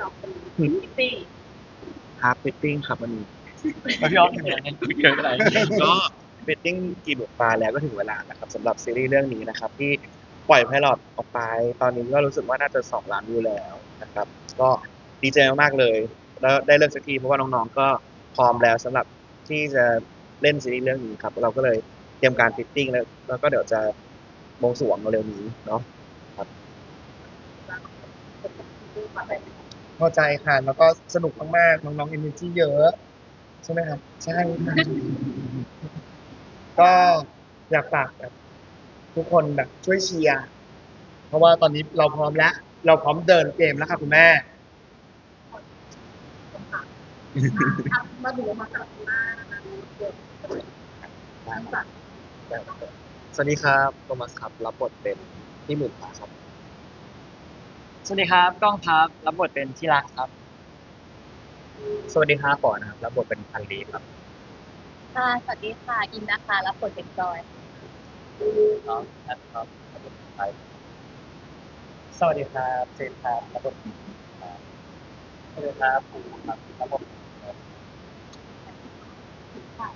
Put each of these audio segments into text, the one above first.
ยอมเป็นพิตตี้ฮาร์ปฟิตติ้งครับมันแล้วพี่ออฟทำยังไงเกิดอะไรก็ฟิตติ้งกี่บวกปลาแล้วก็ถึงเวลานะครับสำหรับซีรีส์เรื่องนี้นะครับ ที่ปล่อยไพลอตออกไป ตอนนี้ก็รู้สึกว่าน่าจะสองล้านวิวแล้วนะครับ ก็ดีใจมากๆเลย แล้วได้เลิกสักทีเพราะว่าน้องๆก็พร้อมแล้วสำหรับที่จะเล่นซีรีส์เรื่องนี้ครับ เราก็เลยเตรียมการฟิตติ้งแล้วแล้วก็เดี๋ยวจะบวงสรวงเร็วๆนี้เนาะ พอใจค่ะ แล้วก็สนุกมากๆ น้องๆเอเนจีเยอะ ใช่ไหมครับ ใช่ค่ะก็อยากฝากแบบทุกคนแบบช่วยเชียร์เพราะว่าตอนนี้เราพร้อมแล้ว เราพร้อมเดินเกมแล้วค่ะคุณแม่ มาดูมาจากหน้าเด็กจาสวัสดีครับโทมัสครับ รับบทเป็นพี่หมื่นฟ้าครับ สวัสดีครับกล้องครับรับบทเป็นที่รักครับ สวัสดีครับปอนะครับรับบทเป็นพันลีครับค่ะสวัสดีค่ะ อินนะคะรับบทเป็นจอยครับนะครับรับบทเป็นไทยสวัสดีครับเจนครับรับบทเป็นครับสวัสดีครับผมครับรับบทเป็นครับ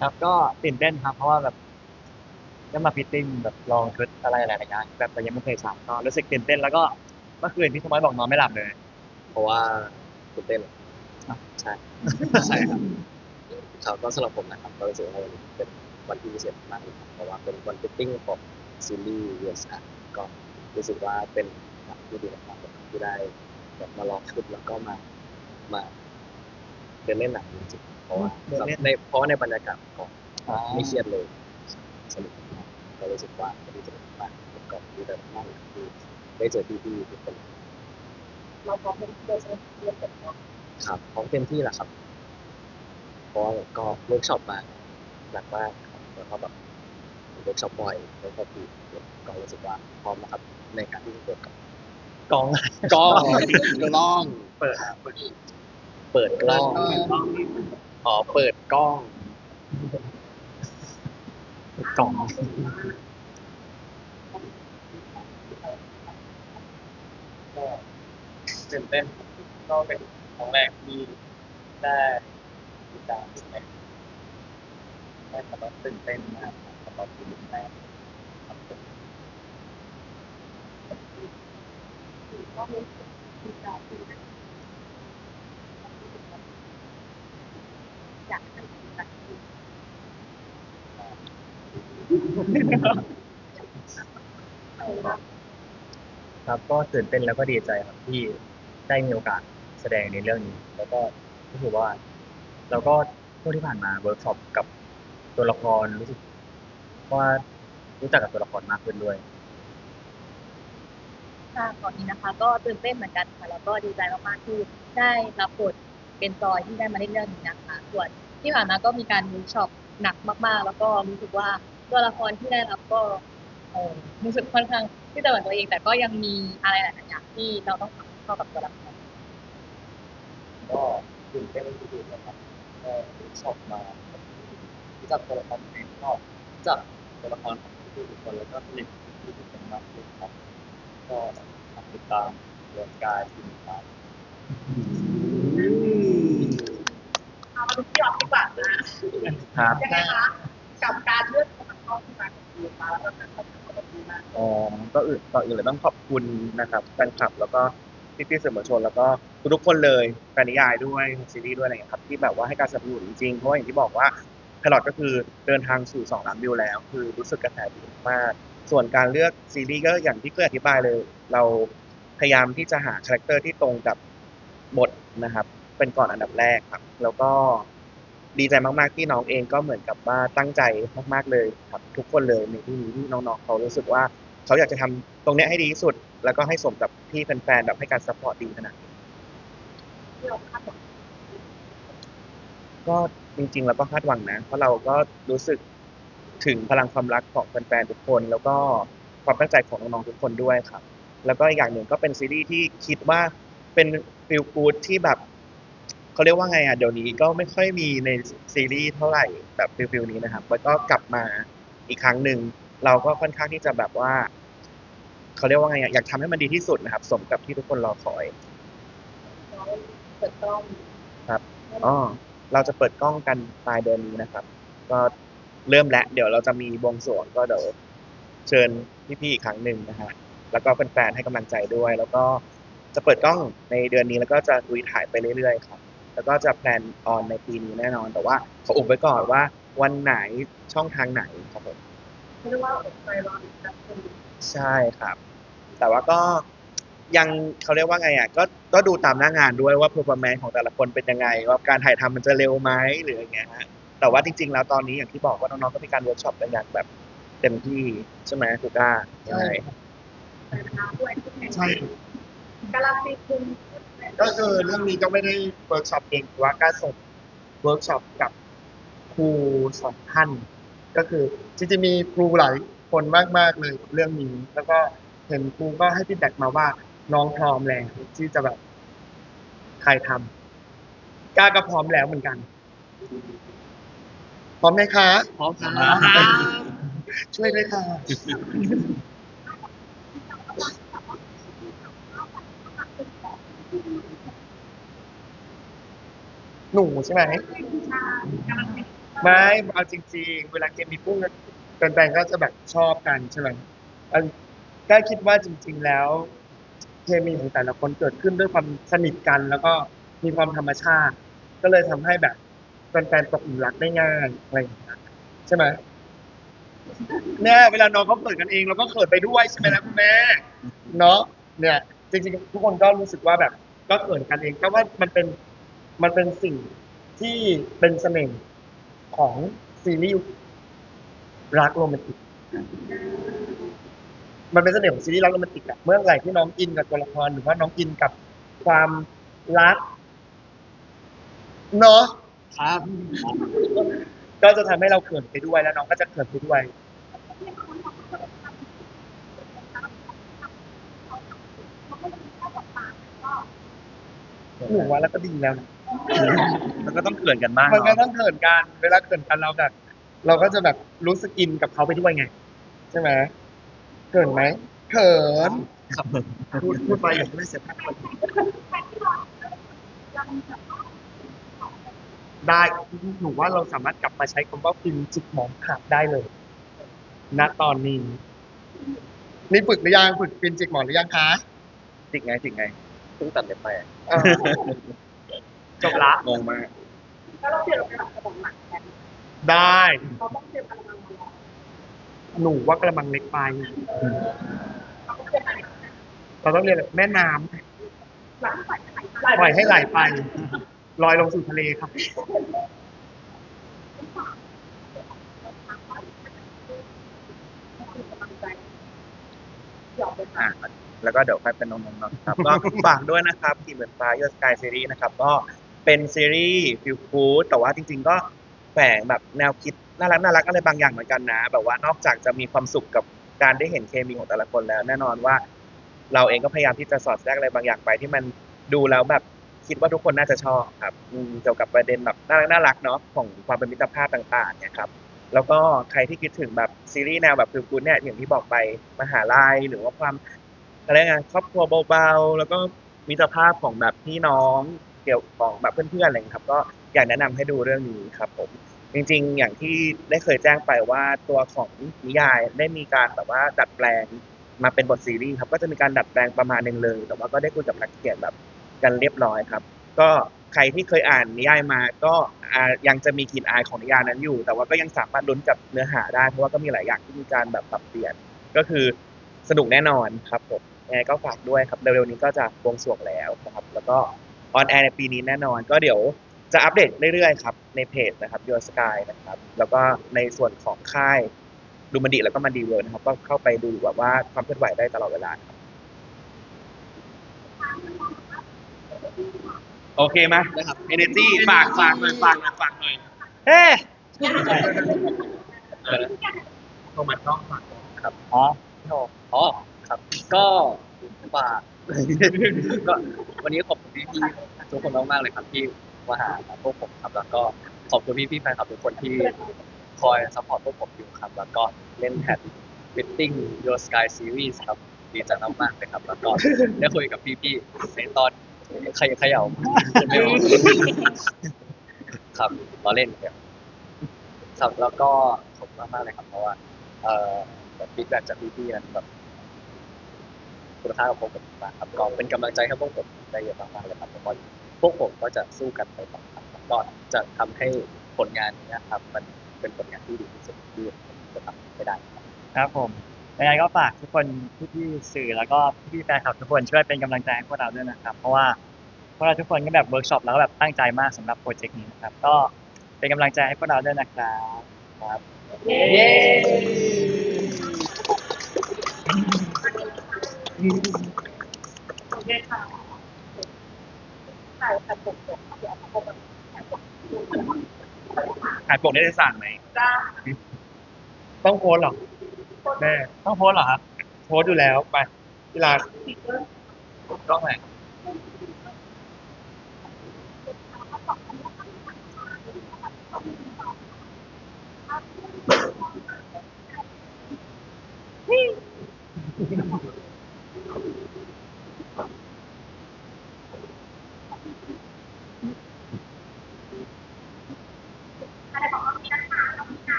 ครับก็ตื่นเต้นครับเพราะว่าแบบ ได้มาฟิตติ้งแบบลองชุดอะไรหลายๆอย่างแบบแต่ยังไม่เคยทำก็รู้สึกตื่นเต้นแล้วก็เมื่อคืนพี่สมัยบอกนอนไม่หลับเลยเพราะว่าตื่นเต้นใช่ใช่ครับครับก็สำหรับผมนะครับก็รู้สึกว่าวันนี้เป็นวันที่พิเศษมากเลยครับเพราะว่าเป็นวันฟิตติ้งของซีรีส์ US อะก็รู้สึกว่าเป็นวันที่ดีมากๆที่ได้แบบมาลองชุดแล้วก็มามาเดินเล่นหนังจริงๆเพราะว่าเดินเล่นในเพราะว่าในบรรยากาศของไม่เครียดเลยสนุกมา กก็รู้สึกว่าวันนี้สนุกมากเป็นกองที่แบบมากเลยที่ได้เจอพี่ๆทุกคนเราพร้อมเป็นเดินเรียนแบบว่าครับพร้อมเต็มที่แหละครับเพราะว่าก็เวิร์กช็อปมาหนักมากครับแล้วก็แบบเวิร์กช็อปบ่อยแล้วก็ปีก็รู้สึกว่าพร้อมนะครับในการที่จะเปิดกับกองกล้องกล้องเปิดเปิดเปิดกล้องอ๋อเปิดกล้อง กล่องก็ตื่นเต้นก็เป็นครั้งแรกที่ได้ติดตามใช่ไหมได้แต่ว่าตื่นเต้นมากครับสำหรับที่แรกครับผมก็มีมีการที่อยากให้ดูกัน ครับก็ตื่นเต้นแล้วก็ดีใจครับที่ได้มีโอกาสแสดงในเรื่องนี้ แล้วก็รู้สึกว่าเราก็ช่วงที่ผ่านมาเวิร์กช็อปกับตัวละครรู้สึกว่ารู้จักกับตัวละครมากขึ้นด้วยค่ะตอนนี้นะคะ ก็ตื่นเต้นเหมือนกันค่ะแล้วก็ดีใจมากๆที่ได้รับบทเป็นจอยที่ได้มาเล่นเรื่องนี้นะคะส่วนที่ผ่านมาก็มีการเวิร์กช็อปหนักมากๆ แล้วก็รู้สึกว่า ตัวละครที่ได้รับก็เออรู้สึกค่อนข้างที่จะเหมือนตัวเอง แต่ก็ยังมีอะไรหลายๆอย่างที่เราต้องทำเข้ากับตัวละครก็ตื่นเต้นที่สุดนะครับก็ชอบมารู้จักตัวละครเองก็รู้จักตัวละครของทุกคนแล้วก็ผลิตที่ทุกคนมากขึ้นครับก็ฝากติดตามเรื่องกายที่มีครับเอามาดูพี่ออฟดีกว่านะครับ ยังไงคะ อ๋อ ก็อื่นต่อนอื่นเลยต้องขอบคุณนะครับแฟนคลับ แล้วก็พี่ๆสื่อมวลชน แล้วก็ทุกๆคนเลยแฟนนิยายด้วยซีรีส์ด้วยอะไรอย่างเงี้ยครับที่แบบว่าให้การสนับสนุนจริงๆเพราะว่าอย่างที่บอกว่าพลอตก็คือเดินทางสู่สองล้านวิวแล้ว คือรู้สึกกระแสดีมาก ส่วนการเลือกซีรีส์ก็อย่างที่เคยอธิบายเลย เราพยายามที่จะหาคาแรคเตอร์ที่ตรงกับบทนะครับ เป็นก่อนอันดับแรกครับ แล้วก็ ดีใจมาก ๆ ที่น้องเองก็เหมือนกับว่าตั้งใจมาก ๆ เลยครับทุกคนเลยในที่นี้ที่น้อง ๆ เขารู้สึกว่าเขาอยากจะทำตรงเนี้ยให้ดีที่สุด แล้วก็ให้สมกับที่แฟนๆแบบให้การซัพพอร์ตดีขนาดนี้ก็จริงๆเราก็คาดหวังนะ เพราะเราก็รู้สึกถึงพลังความรักของแฟนๆทุกคน แล้วก็ความตั้งใจของน้องๆทุกคนด้วยครับ แล้วก็อีกอย่างหนึ่งก็เป็นซีรีส์ที่คิดว่าเป็นฟิลกูดที่แบบ เขาเรียกว่าไงอะเดี๋ยวนี้ก็ไม่ค่อยมีในซีรีส์เท่าไหร่แบบฟิลฟิลนี้นะครับแล้วก็กลับมาอีกครั้งหนึ่งเราก็ค่อนข้างที่จะแบบว่าเขาเรียกว่าไงอะอยากทำให้มันดีที่สุดนะครับ สมกับที่ทุกคนรอคอยแล้วเปิดกล้องอ๋อเราจะเปิดกล้องกันปลายเดือนนี้นะครับ ก็เริ่มแล้วเดี๋ยวเราจะมีบวงสรวงก็เดี๋ยวเชิญพี่ๆอีกครั้งหนึ่งนะฮะแล้วก็แฟนๆให้กำลังใจด้วย แล้วก็จะเปิดกล้องในเดือนนี้แล้วก็จะลุยถ่ายไปเรื่อยๆครับ แล้วก็จะแพลนออนในปีนี้แน่นอน แต่ว่าขออุบไว้ก่อนว่าวันไหนช่องทางไหนครับผมเรียกว่าอดใจรออีกสักคนใช่ครับ แต่ว่าก็ยังเขาเรียกว่าไงอะก็ก็ดูตามหน้างานด้วยว่า performance ของแต่ละคนเป็นยังไง ว่าการถ่ายทำมันจะเร็วไหมหรืออย่างเงี้ยฮะแต่ว่าจริง ๆ แล้วตอนนี้อย่างที่บอกว่าน้องๆก็มีการเวิร์กช็อปกันอย่างแบบเต็มที่ใช่ไหมคูก้าใช่แต่เวลาด้วยทุกแห่งใช่กาลาซีคุณ ก็คือเรื่องนี้ก็ไม่ได้เวิร์กช็อปเองแต่ว่าก็ส่งเวิร์กช็อปกับครูสองท่าน ก็คือจริงๆมีครูหลายคนมากๆเลยกับเรื่องนี้ แล้วก็เห็นครูก็ให้ฟีดแบ็กมาว่าน้องพร้อมแล้วที่จะแบบถ่ายทำกล้าก็พร้อมแล้วเหมือนกัน พร้อมไหมคะพร้อมครับช่วยด้วยค่ะ หนูใช่ไหมไม่เอาจริง ๆ เวลาเกมมีพุ่งแฟนๆก็จะแบบชอบกันใช่ไหมอันก็คิดว่าจริง ๆแล้วเคมีของแต่ละคนเกิดขึ้นด้วยความสนิทกัน แล้วก็มีความธรรมชาติ ก็เลยทำให้แบบแฟนๆตกหลุมรักได้ง่ายอะไรอย่างเงี้ยใช่ไหมเนี่ยเวลาน้องเขาเขินกันเองเราก็เขินไปด้วยใช่ไหมนะคุณแม่เนาะเนี่ย จริง ๆ ทุกคนก็รู้สึกว่าแบบ ก็เขินกันเองก็ว่ามันเป็น มันเป็นสิ่งที่เป็นเสน่ห์ของซีรีส์รักโรแมนติก มันเป็นเสน่ห์ของซีรีส์รักโรแมนติกอะเมื่อไหร่ที่น้องอินกับตัวละครหรือว่าน้องอินกับความรักเนาะครับก็จะทำให้เราเขินไปด้วยแล้วน้องก็จะเขินไปด้วย หนูว่าแล้วก็ดีแล้วนะ มันก็ต้องเขินกันบ้างมันก็เนาะต้องเขินกันเวลาเขินกันเราแบบเราก็จะแบบรู้สึกอินกับเขาไปด้วยไง ใช่ไหมเขินไหมเขินครับพูดพูดไปอย่างไม่เสร็จได้หนูว่าเราสามารถกลับมาใช้คำว่าฟิล์มจิกหมองขาดได้เลย ณตอนนี้นี่ฝึกหรือยังฝึกฟิล์มจิกหมอนหรือยังคะจริงไงจริงไงเพิ่งตัดเล็บไปอะเออ จบละ งงมาก แล้วเราเปลี่ยนเป็นแบบกระบอกหนักแทนได้เราต้องเตรียมอะไรมาลองหนูว่ากระมังเล็กไปเราต้องเตรียมอะไรเราต้องเรียนแบบแม่น้ำหลังใส่ไหนปล่อยให้ไหลไปลอยลงสู่ทะเลครับ หยอกเลยค่ะ อะแล้วก็เดี๋ยวค่อยเป็นน้องๆนะครับ ก็ฝากด้วยนะครับทีเหมือนฟ้า Your Sky Series นะครับ ก็ เป็นซีรีส์ฟิลฟูดแต่ว่าจริง ๆ ก็แฝงแบบแนวคิดน่ารักน่ารักอะไรบางอย่างเหมือนกันนะ แบบว่านอกจากจะมีความสุขกับการได้เห็นเคมีของแต่ละคนแล้ว แน่นอนว่า เราเองก็พยายามที่จะสอดแทรกอะไรบางอย่างไปที่มันดูแล้วแบบคิดว่าทุกคนน่าจะชอบครับอืมเกี่ยวกับประเด็นแบบน่ารักน่ารักเนาะของความเป็นมิตรภาพต่างๆเนี่ยครับแล้วก็ใครที่คิดถึงแบบซีรีส์แนวแบบฟิลกูดเนี่ยอย่างที่บอกไปมหาลัยหรือว่าความอะไรงานครอบครัวเบาๆแล้วก็มิตรภาพของแบบพี่น้อง เกี่ยวของแบบเพื่อนๆอะไรอย่างครับ ก็อยากแนะนำให้ดูเรื่องนี้ครับผมจริงๆ อย่างที่ได้เคยแจ้งไปว่าตัวของนิยายได้มีการแบบว่าดัดแปลงมาเป็นบทซีรีส์ครับก็จะมีการดัดแปลงประมาณหนึงเลย แต่ว่าก็ได้คุยกับนักเขียนแบบกันเรียบร้อยครับ ก็ใครที่เคยอ่านนิยายมาก็ยังจะมีกลิ่นอายของนิยายนั้นอยู่ แต่ว่าก็ยังสามารถลุ้นกับเนื้อหาได้เพราะว่าก็มีหลายอย่างที่มีการแบบปรับเปลี่ยนก็คือสนุกแน่นอนครับผมยังไงก็ฝากด้วยครับเร็วๆนี้ก็จะวงสวงแล้วนะครับ แล้วก็ ออนแอร์ในปีนี้แน่นอน ก็เดี๋ยวจะอัปเดตเรื่อยๆครับในเพจนะครับ Your Sky นะครับ แล้วก็ในส่วนของค่ายดูมันดีแล้วก็มันดีเวิร์นะครับ ก็เข้าไปดูแบบว่าความเคลื่อนไหวได้ตลอดเวลาครับโอเคไหมนะครับ Energy ฝากฝากหน่อยฝากหน่อยฝากหน่อยเฮ้โทรมาต้องฝากครับอ๋อพี่โทอ๋อครับ ก็ฝาก ก็วันนี้ขอบคุณพี่ๆทุกคนมากๆเลยครับที่มาหาพวกผมครับแล้วก็ขอบคุณพี่พี่ๆแฟนคลับทุกคนที่คอยซัพพอร์ตพวกผมอยู่ครับ แล้วก็เล่นแทน Fitting Your Sky Series ครับดีใจมากๆเลยครับ แล้วก็ได้คุยกับพี่ๆในตอนใครเขย่าไม่ออกครับเราเล่นครับครับแล้วก็ขอบคุณมากๆเลยครับเพราะว่าเอ่อแบบฟีดแบ็จากพี่ๆนั้นแบบ คุณค่ากับพวกผมมากครับก็เป็นกำลังใจให้พวกผมได้เยอะมากๆเลยครับแล้วก็พวกผมก็จะสู้กันไปต่อครับแล้วก็จะทำให้ผลงานนี้ครับมันเป็นผลงานที่ดีที่สุดที่ผมจะทำให้ได้ครับ ครับผมยังไงก็ฝากทุกคนพี่ๆสื่อแล้วก็พี่ๆแฟนคลับทุกคนช่วยเป็นกำลังใจให้พวกเราด้วยนะครับ เพราะว่าพวกเราทุกคนก็แบบเวิร์กช็อปแล้วก็แบบตั้งใจมากสำหรับโปรเจกต์นี้นะครับ ก็เป็นกำลังใจให้พวกเราด้วยนะครับ ครับเย้ถ่ายปกได้ได้สั่งไหมต้องโพสต์หรอแม่ต้องโพสต์เหรอครับ โพสต์อยู่แล้วไปที่ร้านกล้องไหน